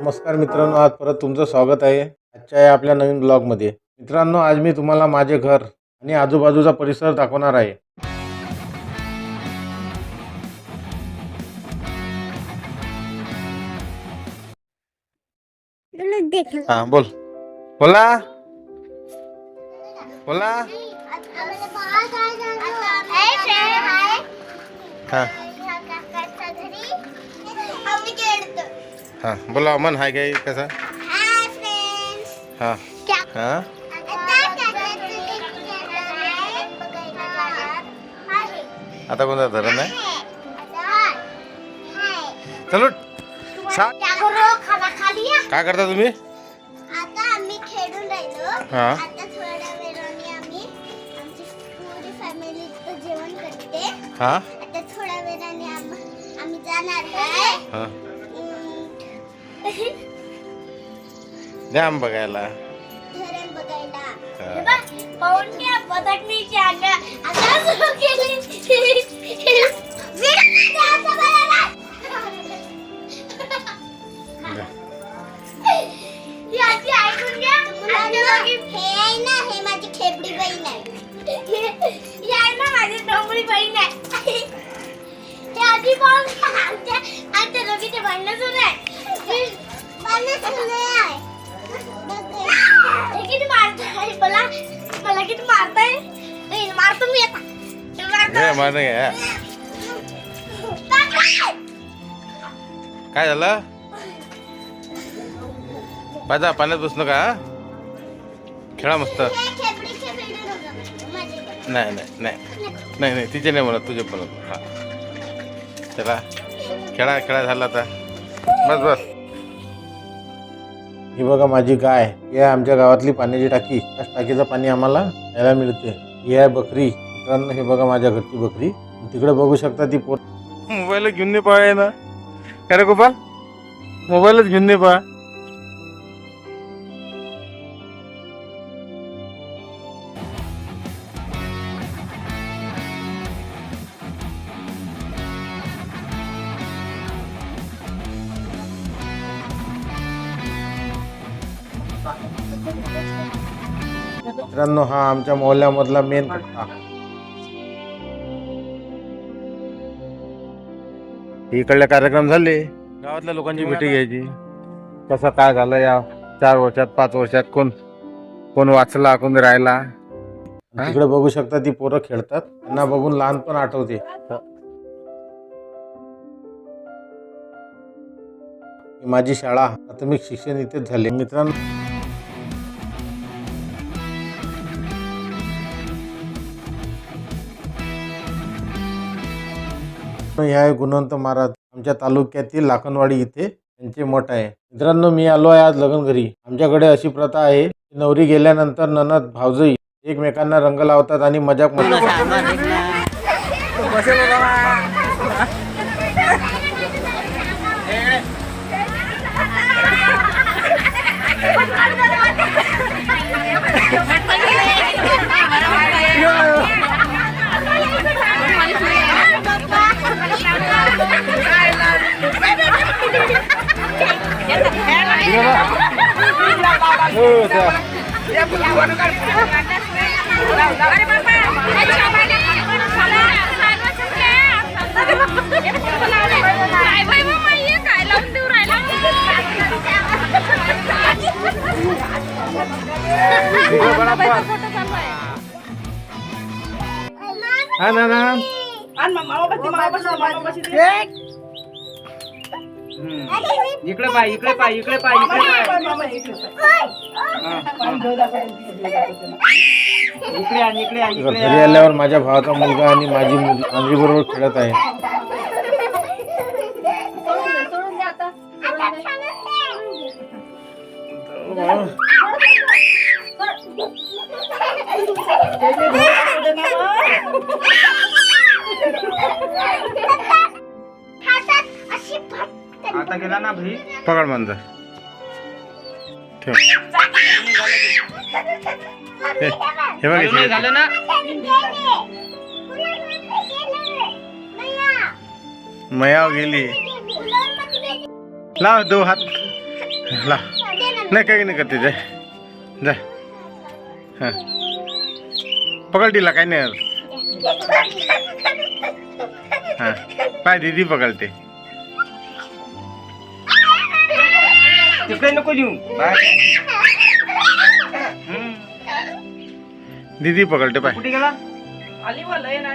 नमस्कार मित्रांनो आज परत तुमचं स्वागत आहे. आजच्या या आपल्या नवीन ब्लॉगमध्ये. मित्रांनो आज मी तुम्हाला माझे घर आणि आजूबाजूचा परिसर दाखवणार आहे. हा बोल. बोला. बोला. हा. हा बोला अमन हाय काय कसा? हा. हा? आता कोणता धरण आहे? चलो काय करता तुम्ही? हा. हा? हा. द्या बघायला धरण बघायला हा. पाहुण्या पदकनीची आगा आता सुरू केली विराट आता बघायला. ही आजी ऐकून घ्या. हे आहे ना हे माझी खेपडी बहीण आहे ही आहे ना माझी डोंगरी बहीण आहे हे आजी पाहून घ्या. आमच्या काय झालं? पाहिजे पाण्यात बसलो नका खेळा मस्त. नाही नाही नाही. नाही नाही तिचे नाही म्हणत तुझे म्हणत. हा. चला. खेळा खेळा झाला आता. बस बस. ही बघा माझी गाय. ही आहे आमच्या गावातली पाण्याची टाकी. त्याच टाकीचं पाणी आम्हाला प्यायला मिळते ही आहे बकरी. मित्रांनो हे बघा माझ्या घरची बकरी. तिकडे बघू शकता ती पोट मोबाईल घेऊन नाही पळाय ना काय रे गोपाल? मोबाईलच घेऊन नाही पहा मित्रांनो हा आमच्या मोहल्ल्यामधला मेन पट्टा इकडले कार्यक्रम झाले. गावातल्या लोकांची भेटी घ्यायची. कसं काय झालं या चार वर्षात पाच वर्षात? कोण कोण वाचला कोण राहिला? तिकडे बघू शकता ती पोरं खेळतात. त्यांना बघून लहानपण आठवते. माझी शाळा प्राथमिक शिक्षण इथेच झाले. मित्रांनो हे आहे गुणवंत महाराज आमच्या तालुक्यातील लाखनवाडी इथे त्यांचे मठ आहे. मित्रांनो मी आलो आहे आज लग्न घरी. आमच्याकडे अशी प्रथा आहे की नवरी गेल्यानंतर ननद भावजई एकमेकांना रंग लावतात आणि मजाक मजा मस्ती हा ना ना इकडे पाय इकडे पाय इकडे पाय इकडे पाय. इकडे आण इकडे आण तर इकडे घरी आल्यावर माझ्या भावाचा मुलगा आणि माझी मुलगी माझी बरोबर खेळत आहे. आता गेला ना भाई? पकड बंद. ठेव. हे हे झालं ना? गेली. ला दो हात. ला. नाही काही नाही करते जा. जा. हां. पकड तिला काही नाही. हां. पाय दीदी पकडते. तिकडे नको देऊ दीदी पकडते पाहिजे कुठे गेला? लयन